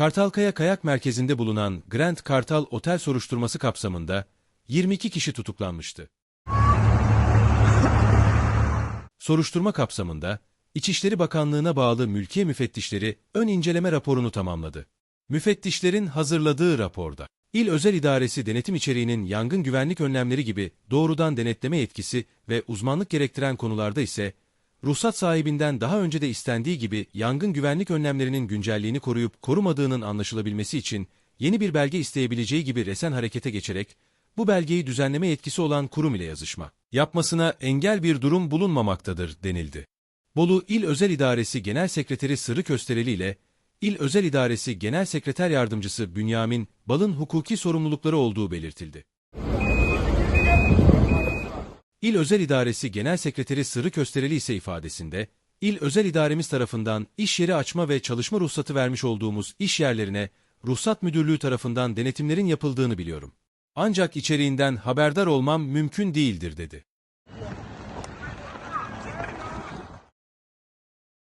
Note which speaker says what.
Speaker 1: Kartalkaya Kayak Merkezi'nde bulunan Grand Kartal Otel soruşturması kapsamında 22 kişi tutuklanmıştı. Soruşturma kapsamında İçişleri Bakanlığı'na bağlı mülkiye müfettişleri ön inceleme raporunu tamamladı. Müfettişlerin hazırladığı raporda İl Özel İdaresi denetim içeriğinin yangın güvenlik önlemleri gibi doğrudan denetleme yetkisi ve uzmanlık gerektiren konularda ise ruhsat sahibinden daha önce de istendiği gibi yangın güvenlik önlemlerinin güncelliğini koruyup korumadığının anlaşılabilmesi için yeni bir belge isteyebileceği gibi resen harekete geçerek bu belgeyi düzenleme yetkisi olan kurum ile yazışma yapmasına engel bir durum bulunmamaktadır denildi. Bolu İl Özel İdaresi Genel Sekreteri Sırrı Köstereli ile İl Özel İdaresi Genel Sekreter Yardımcısı Bünyamin Bal'ın hukuki sorumlulukları olduğu belirtildi. İl Özel İdaresi Genel Sekreteri Sırrı Köstereli ise ifadesinde, İl Özel İdaremiz tarafından iş yeri açma ve çalışma ruhsatı vermiş olduğumuz iş yerlerine ruhsat müdürlüğü tarafından denetimlerin yapıldığını biliyorum. Ancak içeriğinden haberdar olmam mümkün değildir dedi.